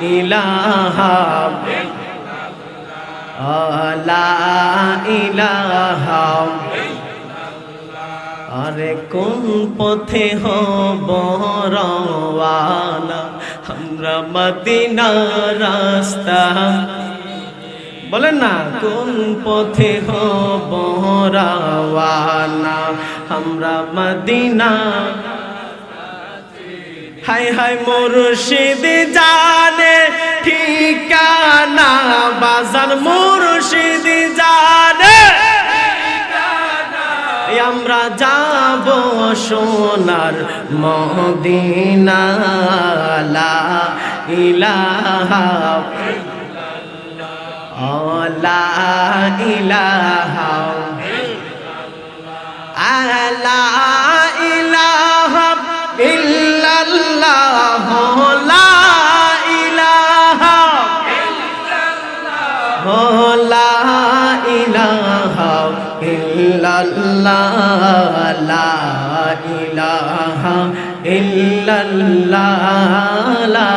ইলাহা ইলাহা আরে কোন পথে হব রওয়ানা? আমরা মদিনার রাস্তা। বলেন না, কোন পথে হব রওয়ানা? আমরা মদিনা হাই হাই মুর্শিদ জানে ঠিকানা, বাজার মুর্শিদ জানে। আমরা যাব সোনার মদিনা, লা ইলাহা ও লা ইলাহা আলা ইলাহা ইল্লাল্লাহ লা ইলাহা ইল্লাল্লাহ লা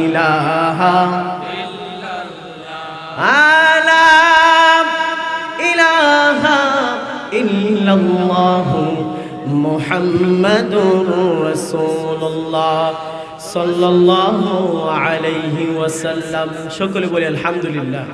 ইলাহা আলা ইলাহা ইল্লাল্লাহ মুহাম্মাদুর রাসূলুল্লাহ সাল্লাল্লাহু আলাইহি ওয়াসাল্লাম সকলে বলি আলহামদুলিল্লাহ